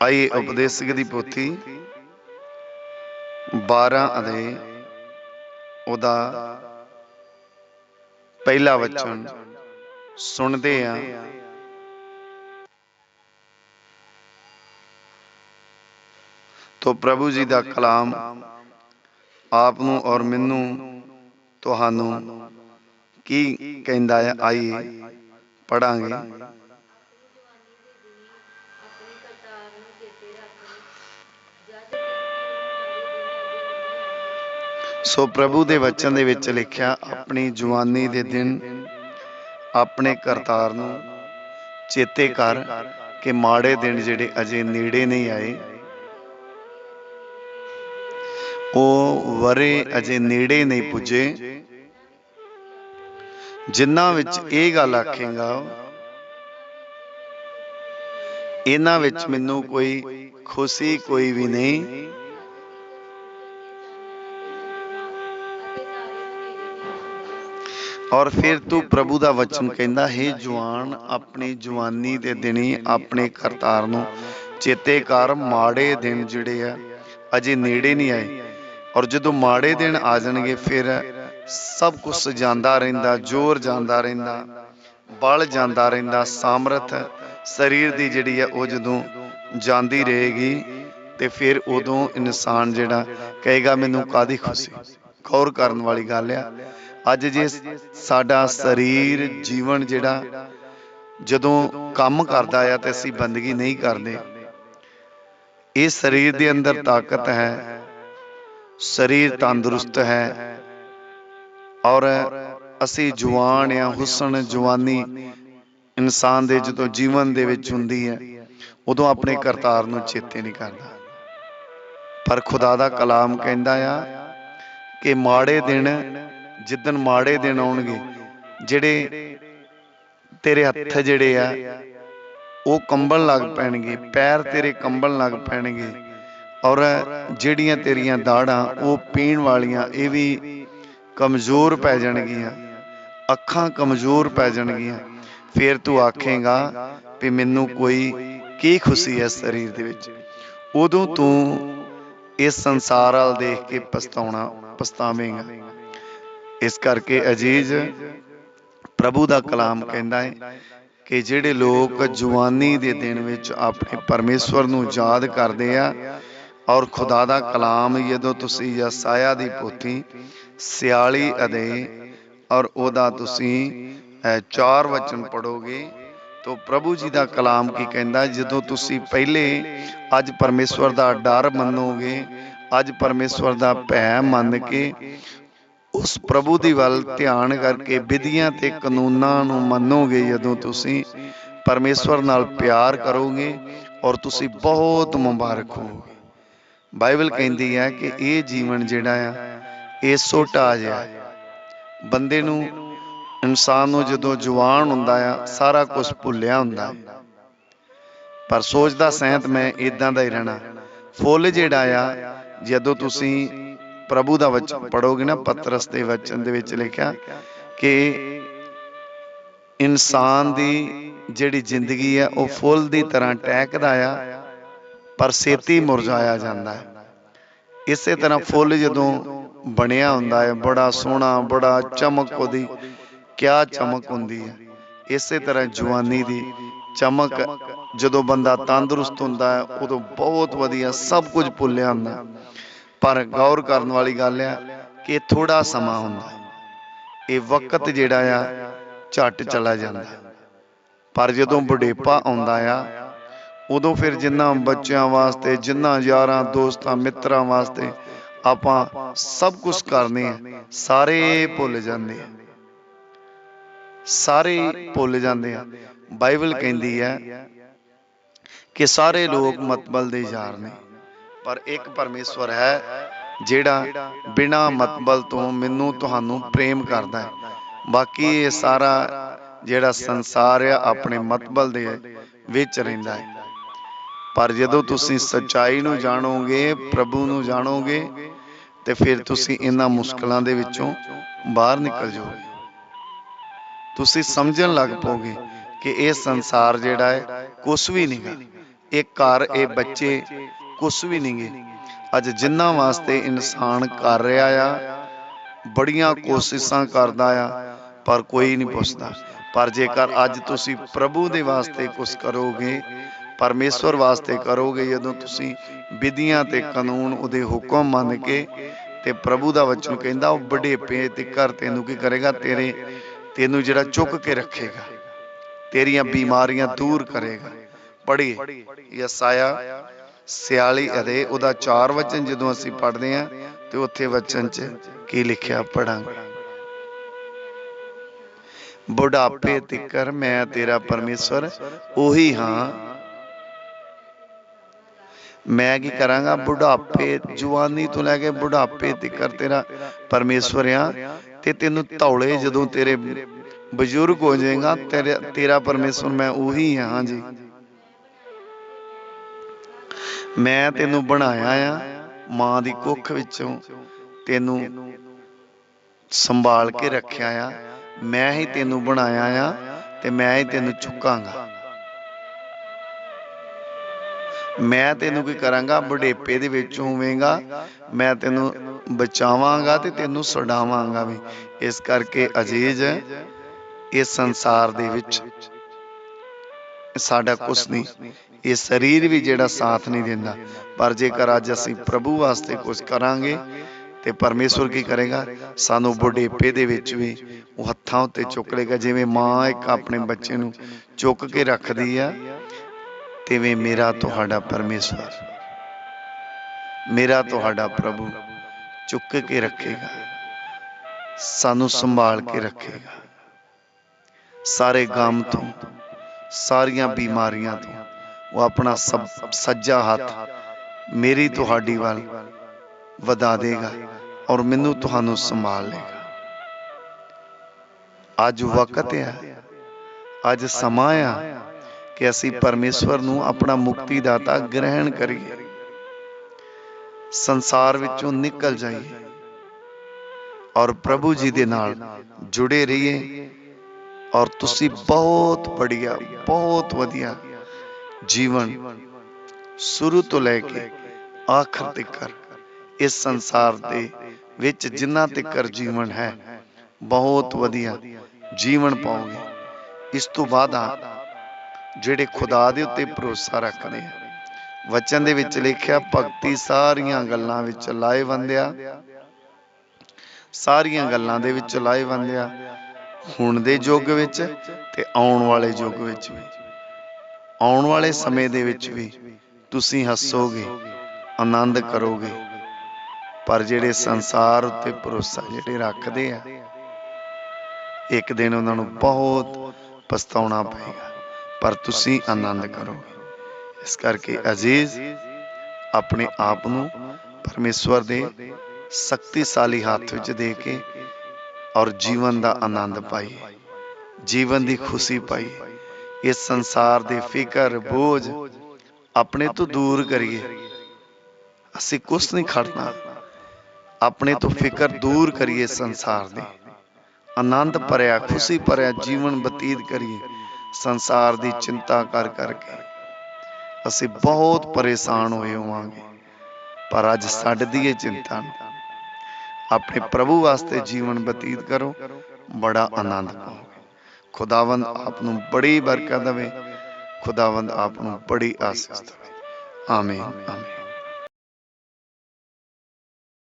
ਆਈ ਉਪਦੇਸ਼ਕ ਦੀ ਪੋਥੀ 12 ਅਦੇ ਉਹਦਾ ਪਹਿਲਾ ਵਚਨ ਸੁਣਦੇ ਆ ਤੋ ਪ੍ਰਭੂ ਜੀ ਦਾ ਕਲਾਮ ਆਪ ਨੂੰ ਔਰ ਮੈਨੂੰ ਤੁਹਾਨੂੰ ਕੀ ਕਹਿੰਦਾ ਹੈ? ਆਈਏ ਪੜਾਂਗੇ ਆਪਣੀ ਕਰਤਾਰ ਨੂੰ ਚੇਤੇ ਰੱਖ ਜਦ ਕਿ ਸੋ ਪ੍ਰਭੂ ਦੇ ਵਚਨ ਦੇ ਵਿੱਚ ਲਿਖਿਆ, ਆਪਣੀ ਜਵਾਨੀ ਦੇ ਦਿਨ ਆਪਣੇ ਕਰਤਾਰ ਨੂੰ ਚੇਤੇ ਕਰ ਕਿ ਮਾੜੇ ਦਿਨ ਜਿਹੜੇ ਅਜੇ ਨੇੜੇ ਨਹੀਂ ਆਏ, ਉਹ ਵਰੇ ਅਜੇ ਨੇੜੇ ਨਹੀਂ ਪੁੱਜੇ। ਜਿਨ੍ਹਾਂ ਵਿੱਚ ਇਹ ਗੱਲ ਆਖੇਗਾ ਇਹਨਾਂ ਵਿੱਚ ਮੈਨੂੰ ਕੋਈ ਖੁਸ਼ੀ ਕੋਈ ਵੀ ਨਹੀਂ। ਔਰ ਫਿਰ ਤੂੰ ਪ੍ਰਭੂ ਦਾ ਵਚਨ ਕਹਿੰਦਾ, ਹੈ ਜਵਾਨ, ਆਪਣੀ ਜਵਾਨੀ ਦੇ ਦਿਨੀ ਆਪਣੇ ਕਰਤਾਰ ਨੂੰ ਚੇਤੇ ਕਰ, ਮਾੜੇ ਦਿਨ ਜਿਹੜੇ ਆ, ਅਜੇ ਨੇੜੇ ਨਹੀਂ ਆਏ। ਔਰ ਜਦੋਂ ਮਾੜੇ ਦਿਨ ਆ ਜਾਣਗੇ, ਫਿਰ ਸਭ ਕੁਝ ਜਾਂਦਾ ਰਹਿੰਦਾ, ਜ਼ੋਰ ਜਾਂਦਾ ਰਹਿੰਦਾ, ਬਲ ਜਾਂਦਾ ਰਹਿੰਦਾ, ਸਾਮਰਥ ਸਰੀਰ ਦੀ ਜਿਹੜੀ ਆ ਉਹ ਜਦੋਂ ਜਾਂਦੀ ਰਹੇਗੀ ਤੇ ਫਿਰ ਉਦੋਂ ਇਨਸਾਨ ਜਿਹੜਾ ਕਹੇਗਾ, ਮੈਨੂੰ ਕਾਦੀ ਖੁਸ਼ੀ? ਗੌਰ ਕਰਨ ਵਾਲੀ ਗੱਲ ਆ। ਅੱਜ ਜੇ ਸਾਡਾ ਸਰੀਰ, ਜੀਵਨ ਜਿਹੜਾ ਜਦੋਂ ਕੰਮ ਕਰਦਾ ਆ ਤੇ ਅਸੀਂ ਬੰਦਗੀ ਨਹੀਂ ਕਰਦੇ, ਇਹ ਸਰੀਰ ਦੇ ਅੰਦਰ ਤਾਕਤ ਹੈ, ਸਰੀਰ ਤੰਦਰੁਸਤ ਹੈ ਔਰ ਅਸੀਂ ਜਵਾਨ ਆ, ਹੁਸਨ ਜਵਾਨੀ ਇਨਸਾਨ ਦੇ ਜਦੋਂ ਜੀਵਨ ਦੇ ਵਿੱਚ ਹੁੰਦੀ ਹੈ ਉਦੋਂ ਆਪਣੇ ਕਰਤਾਰ ਨੂੰ ਚੇਤੇ ਨਹੀਂ ਕਰਦਾ। ਪਰ ਖੁਦਾ ਦਾ ਕਲਾਮ ਕਹਿੰਦਾ ਆ ਕਿ ਮਾੜੇ ਦਿਨ ਜਿੱਦਨ ਮਾੜੇ ਦਿਨ ਆਉਣਗੇ ਜਿਹੜੇ ਤੇਰੇ ਹੱਥ ਜਿਹੜੇ ਆ ਉਹ ਕੰਬਣ ਲੱਗ ਪੈਣਗੇ ਪੈਰ ਤੇਰੇ ਕੰਬਣ ਲੱਗ ਪੈਣਗੇ। ਔਰ ਜਿਹੜੀਆਂ ਤੇਰੀਆਂ ਦਾੜਾਂ ਉਹ ਪੀਣ ਵਾਲੀਆਂ ਇਹ ਵੀ ਕਮਜ਼ੋਰ ਪੈ ਜਾਣਗੀਆਂ। ਅੱਖਾਂ ਕਮਜ਼ੋਰ ਪੈ ਜਾਣਗੀਆਂ। ਫਿਰ ਤੂੰ ਆਖੇਗਾ ਵੀ ਮੈਨੂੰ ਕੋਈ ਕੀ ਖੁਸ਼ੀ ਹੈ ਸਰੀਰ ਦੇ ਵਿੱਚ? ਉਦੋਂ ਤੂੰ ਇਸ ਸੰਸਾਰ ਵੱਲ ਦੇਖ ਕੇ ਪਛਤਾਉਣਾ ਪਛਤਾਵੇਂਗਾ। ਇਸ ਕਰਕੇ ਅਜੀਜ਼ ਪ੍ਰਭੂ ਦਾ ਕਲਾਮ ਕਹਿੰਦਾ ਹੈ ਕਿ ਜਿਹੜੇ ਲੋਕ ਜਵਾਨੀ ਦੇ ਦਿਨ ਵਿੱਚ ਆਪਣੇ ਪਰਮੇਸ਼ਵਰ ਨੂੰ ਯਾਦ ਕਰਦੇ ਆ ਔਰ ਖੁਦਾ ਦਾ ਕਲਾਮ ਜਦੋਂ ਤੁਸੀਂ ਯਸਾਇਆ ਦੀ ਪੋਥੀ 46 ਅਦੇ ਔਰ ਉਹਦਾ ਤੁਸੀਂ ਚਾਰ ਵਚਨ ਪੜੋਗੇ ਤਾਂ ਪ੍ਰਭੂ ਜੀ ਦਾ ਕਲਾਮ ਕੀ ਕਹਿੰਦਾ, ਜਦੋਂ ਤੁਸੀਂ ਪਹਿਲੇ ਅੱਜ ਪਰਮੇਸ਼ਵਰ ਦਾ ਡਰ ਮੰਨੋਗੇ, ਅੱਜ ਪਰਮੇਸ਼ਵਰ ਦਾ ਭੈ ਮੰਨ ਕੇ ਉਸ ਪ੍ਰਭੂ ਦੀ ਵੱਲ ਧਿਆਨ ਕਰਕੇ ਵਿਧੀਆਂ ਤੇ ਕਾਨੂੰਨਾਂ ਨੂੰ ਮੰਨੋਗੇ, ਜਦੋਂ ਤੁਸੀਂ ਪਰਮੇਸ਼ਵਰ ਨਾਲ ਪਿਆਰ ਕਰੋਗੇ ਔਰ ਤੁਸੀਂ ਬਹੁਤ ਮੁਬਾਰਕ ਹੋਵੋਗੇ। ਬਾਈਬਲ ਕਹਿੰਦੀ ਹੈ ਕਿ ਇਹ ਜੀਵਨ ਜਿਹੜਾ ਆ, ਇਹ ਛੋਟਾ ਜਿਹਾ ਬੰਦੇ ਨੂੰ ਇਨਸਾਨ ਨੂੰ ਜਦੋਂ ਜਵਾਨ ਹੁੰਦਾ ਆ, ਸਾਰਾ ਕੁਝ ਭੁੱਲਿਆ ਹੁੰਦਾ। ਪਰ ਸੋਚਦਾ ਸੈਂਤ ਮੈਂ ਇਦਾਂ ਦਾ ਹੀ ਰਹਿਣਾ। ਫੁੱਲ ਜਿਹੜਾ ਆ, ਜਦੋਂ ਤੁਸੀਂ ਪ੍ਰਭੂ ਦਾ ਵਚਨ ਪੜੋਗੇ ਨਾ ਪਤਰਸ ਦੇ ਵਚਨ ਦੇ ਵਿੱਚ ਲਿਖਿਆ ਕਿ ਇਨਸਾਨ ਦੀ ਜਿਹੜੀ ਜ਼ਿੰਦਗੀ ਹੈ ਉਹ ਫੁੱਲ ਦੀ ਤਰ੍ਹਾਂ ਟਹਿਕਦਾ ਆ, ਪਰ ਛੇਤੀ ਮੁਰਝਾਇਆ ਜਾਂਦਾ ਹੈ। ਇਸੇ ਤਰ੍ਹਾਂ ਫੁੱਲ ਜਦੋਂ ਬਣਿਆ ਹੁੰਦਾ ਹੈ ਬੜਾ ਸੋਹਣਾ, ਬੜਾ ਚਮਕ ਉਹਦੀ ਕਿਆ ਚਮਕ ਹੁੰਦੀ ਹੈ? ਇਸੇ ਤਰ੍ਹਾਂ ਜਵਾਨੀ ਦੀ ਚਮਕ ਜਦੋਂ ਬੰਦਾ ਤੰਦਰੁਸਤ ਹੁੰਦਾ ਹੈ ਉਦੋਂ ਬਹੁਤ ਵਧੀਆ ਸਭ ਕੁਝ ਭੁੱਲਿਆ ਹੁੰਦਾ ਹੈ। ਪਰ ਗੌਰ ਕਰਨ ਵਾਲੀ ਗੱਲ ਆ ਕਿ ਥੋੜਾ ਸਮਾਂ ਹੁੰਦਾ ਹੈ। ਇਹ ਵਕਤ ਜਿਹੜਾ ਆ ਝੱਟ ਚਲਾ ਜਾਂਦਾ ਹੈ। ਪਰ ਜਦੋਂ ਬੁਢੇਪਾ ਆਉਂਦਾ ਆ ਉਦੋਂ ਫਿਰ ਜਿੰਨਾ ਬੱਚਿਆਂ ਵਾਸਤੇ ਜਿੰਨਾ ਯਾਰਾਂ ਦੋਸਤਾਂ ਮਿੱਤਰਾਂ ਵਾਸਤੇ ਆਪਾਂ ਸਭ ਕੁਝ ਕਰਨੇ ਸਾਰੇ ਭੁੱਲ ਜਾਂਦੇ ਆ। ਸਾਰੇ ਭੁੱਲ ਜਾਂਦੇ ਆ। ਬਾਈਬਲ ਕਹਿੰਦੀ ਹੈ ਕਿ ਸਾਰੇ ਲੋਕ ਮਤਬਲ ਦੇ ਯਾਰ ਨੇ। ਪਰ ਇੱਕ ਪਰਮੇਸ਼ਵਰ ਹੈ ਜਿਹੜਾ ਬਿਨਾ ਮਤਬਲ ਤੋਂ ਮੈਨੂੰ ਤੁਹਾਨੂੰ ਪ੍ਰੇਮ ਕਰਦਾ ਹੈ। ਬਾਕੀ ਇਹ ਸਾਰਾ ਜਿਹੜਾ ਸੰਸਾਰ ਆ, ਆਪਣੇ ਮਤਬਲ ਦੇ ਵਿੱਚ ਰਹਿੰਦਾ ਹੈ। ਪਰ ਜਦੋਂ ਤੁਸੀਂ ਸੱਚਾਈ ਨੂੰ ਜਾਣੋਗੇ, ਪ੍ਰਭੂ ਨੂੰ ਜਾਣੋਗੇ, ਤੇ ਫਿਰ ਤੁਸੀਂ ਇਹਨਾਂ ਮੁਸ਼ਕਲਾਂ ਦੇ ਵਿੱਚੋਂ ਬਾਹਰ ਨਿਕਲ ਜਾਓਗੇ। ਤੁਸੀਂ ਸਮਝਣ ਲੱਗ ਪੋਗੇ ਕਿ ਇਹ ਸੰਸਾਰ ਜਿਹੜਾ ਹੈ ਕੁਝ ਵੀ ਨਹੀਂਗਾ ਇਹ ਘਰ, ਇਹ ਬੱਚੇ ਕੁਛ ਵੀ ਨਹੀਂਗੇ ਅੱਜ ਜਿਨ੍ਹਾਂ ਵਾਸਤੇ ਇਨਸਾਨ ਕਰ ਰਿਹਾ ਆ, ਬੜੀਆਂ ਕੋਸ਼ਿਸ਼ਾਂ ਕਰਦਾ ਆ, ਪਰ ਕੋਈ ਨਹੀਂ ਪੁੱਛਦਾ। ਪਰ ਜੇਕਰ ਅੱਜ ਤੁਸੀਂ ਪ੍ਰਭੂ ਦੇ ਵਾਸਤੇ ਕੁਝ ਕਰੋਗੇ, ਪਰਮੇਸ਼ਵਰ ਵਾਸਤੇ ਕਰੋਗੇ, ਜਦੋਂ ਤੁਸੀਂ ਵਿਧੀਆਂ ਤੇ ਕਾਨੂੰਨ ਉਹਦੇ ਹੁਕਮ ਮੰਨ ਕੇ ਤੇ ਪ੍ਰਭੂ ਦਾ ਵਚਨ ਕਹਿੰਦਾ, ਉਹ ਵਡੇਪੇ ਤੇ ਘਰ ਤੈਨੂੰ ਕੀ ਕਰੇਗਾ? ਤੇਰੇ ਤੈਨੂੰ ਜਿਹੜਾ ਚੁੱਕ ਕੇ ਰੱਖੇਗਾ, ਤੇਰੀਆਂ ਬਿਮਾਰੀਆਂ ਦੂਰ ਕਰੇਗਾ। ਪੜ੍ਹੀਏ ਯਸਾਇਆ 46 ਅਤੇ ਉਹਦਾ ਚਾਰ ਵਚਨ ਜਦੋਂ ਅਸੀਂ ਪੜ੍ਹਦੇ ਹਾਂ, ਤੇ ਉੱਥੇ ਵਚਨ 'ਚ ਕੀ ਲਿਖਿਆ ਪੜਾਂਗੇ ਬੁਢਾਪੇ ਤਿਕਰ ਮੈਂ ਤੇਰਾ ਪਰਮੇਸ਼ਵਰ, ਉਹੀ ਹਾਂ। ਮੈਂ ਕੀ ਕਰਾਂਗਾ? ਬੁਢਾਪੇ ਜਵਾਨੀ ਤੋਂ ਲੈ ਕੇ ਬੁਢਾਪੇ ਤਿੱਕਰ ਤੇਰਾ ਪਰਮੇਸ਼ਵਰ ਆ। ਤੇ ਤੈਨੂੰ ਧੌਲੇ ਜਦੋਂ ਤੇਰੇ ਬਜ਼ੁਰਗ ਹੋ ਜਾਏਗਾ, ਤੇਰਾ ਤੇਰਾ ਪਰਮੇਸ਼ਵਰ ਮੈਂ ਉਹੀ ਹਾਂ ਜੀ। ਮੈਂ ਤੈਨੂੰ ਬਣਾਇਆ ਆ ਮਾਂ ਦੀ ਕੁੱਖ ਵਿੱਚੋਂ। ਤੈਨੂੰ ਸੰਭਾਲ ਕੇ ਰੱਖਿਆ ਆ। ਮੈਂ ਹੀ ਤੈਨੂੰ ਬਣਾਇਆ ਆ ਤੇ ਮੈਂ ਹੀ ਤੈਨੂੰ ਚੁੱਕਾਂਗਾ। ਮੈਂ ਤੈਨੂੰ ਕੀ ਕਰਾਂਗਾ? ਬੁਢੇਪੇ ਦੇ ਵਿੱਚ ਹੋਵੇਂਗਾ। ਮੈਂ ਤੈਨੂੰ ਬਚਾਵਾਂਗਾ ਤੇ ਤੈਨੂੰ ਛਡਾਵਾਂਗਾ ਵੀ। ਇਸ ਕਰਕੇ ਅਜੀਜ਼, ਇਸ ਸੰਸਾਰ ਦੇ ਵਿੱਚ ਸਾਡਾ ਕੁਛ ਨਹੀਂ। ਇਹ ਸਰੀਰ ਵੀ ਜਿਹੜਾ ਸਾਥ ਨਹੀਂ ਦਿੰਦਾ। ਪਰ ਜੇਕਰ ਅੱਜ ਅਸੀਂ ਪ੍ਰਭੂ ਵਾਸਤੇ ਕੁਝ ਕਰਾਂਗੇ ਤੇ ਪਰਮੇਸ਼ਵਰ ਕੀ ਕਰੇਗਾ? ਸਾਨੂੰ ਬੁਢੇਪੇ ਦੇ ਵਿੱਚ ਵੀ ਉਹ ਹੱਥਾਂ ਉੱਤੇ ਚੁੱਕ ਲੇਗਾ ਜਿਵੇਂ ਮਾਂ ਇੱਕ ਆਪਣੇ ਬੱਚੇ ਨੂੰ ਚੁੱਕ ਕੇ ਰੱਖਦੀ ਆ ਤਿਵੇਂ ਮੇਰਾ ਤੁਹਾਡਾ ਪਰਮੇਸ਼ਵਰ, ਮੇਰਾ ਤੁਹਾਡਾ ਪ੍ਰਭੂ ਚੁੱਕ ਕੇ ਰੱਖੇਗਾ, ਸਾਨੂੰ ਸੰਭਾਲ ਕੇ ਰੱਖੇਗਾ। ਸਾਰੇ ਗਮ ਤੋਂ, ਸਾਰੀਆਂ ਬਿਮਾਰੀਆਂ ਤੋਂ, ਉਹ ਆਪਣਾ ਸਭ, ਸੱਜਾ ਹੱਥ ਮੇਰੀ ਤੁਹਾਡੀ ਵੱਲ ਵਧਾ ਦੇਗਾ ਔਰ ਮੈਨੂੰ ਤੁਹਾਨੂੰ ਸੰਭਾਲ ਲੇਗਾ ਅੱਜ ਵਕਤ ਹੈ ਅੱਜ ਸਮਾਂ ਆ ਕਿ ਅਸੀਂ ਪਰਮੇਸ਼ਵਰ ਨੂੰ ਆਪਣਾ ਮੁਕਤੀ ਦਾਤਾ ਗ੍ਰਹਿਣ ਕਰੀਏ। ਸੰਸਾਰ ਵਿੱਚੋਂ ਨਿਕਲ ਜਾਈਏ ਔਰ ਪ੍ਰਭੂ ਜੀ ਦੇ ਨਾਲ ਜੁੜੇ ਰਹੀਏ ਔਰ ਤੁਸੀਂ ਬਹੁਤ ਬੜੀਆ, ਬਹੁਤ ਵਧੀਆ ਜੀਵਨ ਸ਼ੁਰੂ ਤੋਂ ਲੈ ਕੇ ਆਖਰ ਤੱਕ ਇਸ ਸੰਸਾਰ ਦੇ ਵਿੱਚ ਜਿੰਨਾ ਤੱਕ ਜੀਵਨ ਹੈ, ਬਹੁਤ ਵਧੀਆ ਜੀਵਨ ਪਾਓਗੇ। ਇਸ ਤੋਂ ਬਾਅਦ ਆ ਜਿਹੜੇ ਖੁਦਾ ਦੇ ਉੱਤੇ ਭਰੋਸਾ ਰੱਖਦੇ ਆ। ਵਚਨ ਦੇ ਵਿੱਚ ਲਿਖਿਆ, ਭਗਤੀ ਸਾਰੀਆਂ ਗੱਲਾਂ ਵਿੱਚ ਲਾਏ ਬੰਦਿਆ ਸਾਰੀਆਂ ਗੱਲਾਂ ਦੇ ਵਿੱਚ ਲਾਏ ਬੰਦਿਆ ਹੁਣ ਦੇ ਯੁੱਗ ਵਿੱਚ ਤੇ ਆਉਣ ਵਾਲੇ ਯੁੱਗ ਵਿੱਚ ਵੀ। ਆਉਣ ਵਾਲੇ ਸਮੇਂ ਦੇ ਵਿੱਚ ਵੀ ਤੁਸੀਂ ਹੱਸੋਗੇ, ਆਨੰਦ ਕਰੋਗੇ। ਪਰ ਜਿਹੜੇ ਸੰਸਾਰ ਉੱਤੇ ਭਰੋਸਾ ਜਿਹੜੇ ਰੱਖਦੇ ਆ, ਇੱਕ ਦਿਨ ਉਹਨਾਂ ਨੂੰ ਬਹੁਤ ਪਛਤਾਉਣਾ ਪਏਗਾ। ਪਰ ਤੁਸੀਂ ਆਨੰਦ ਕਰੋਗੇ ਇਸ ਕਰਕੇ ਅਜ਼ੀਜ਼, ਆਪਣੇ ਆਪ ਨੂੰ ਪਰਮੇਸ਼ਵਰ ਦੇ ਸ਼ਕਤੀਸ਼ਾਲੀ ਹੱਥ ਵਿੱਚ ਦੇ ਕੇ ਔਰ ਜੀਵਨ ਦਾ ਆਨੰਦ ਪਾਈਏ ਜੀਵਨ ਦੀ ਖੁਸ਼ੀ ਪਾਈਏ ਇਸ ਸੰਸਾਰ ਦੇ ਫਿਕਰ, ਬੋਝ ਆਪਣੇ ਤੋਂ ਦੂਰ ਕਰੀਏ। ਅਸੀਂ ਕੁਛ ਨਹੀਂ ਖੜਨਾ। ਆਪਣੇ ਤੋਂ ਫਿਕਰ ਦੂਰ ਕਰੀਏ ਸੰਸਾਰ ਦੇ। ਆਨੰਦ ਭਰਿਆ, ਖੁਸ਼ੀ ਭਰਿਆ, ਜੀਵਨ ਬਤੀਤ ਕਰੀਏ। ਸੰਸਾਰ ਦੀ ਚਿੰਤਾ ਕਰ ਕਰਕੇ। ਅਸੀਂ ਬਹੁਤ ਪਰੇਸ਼ਾਨ ਹੋਏ ਹੋਵਾਂਗੇ। ਪਰ ਅੱਜ ਛੱਡ ਦਈਏ ਚਿੰਤਾ ਨੂੰ ਆਪਣੇ ਪ੍ਰਭੂ ਵਾਸਤੇ ਜੀਵਨ ਬਤੀਤ ਕਰੋ। ਬੜਾ ਆਨੰਦ ਪਾਓਗੇ ਖੁਦਾਵੰਦ ਆਪ ਨੂੰ ਬੜੀ ਬਰਕਤ ਦੇਵੇ। ਖੁਦਾਵੰਦ ਆਪ ਨੂੰ ਬੜੀ ਆਸੀਸ ਦੇਵੇ। ਆਮੀਨ। ਆਮੀਨ।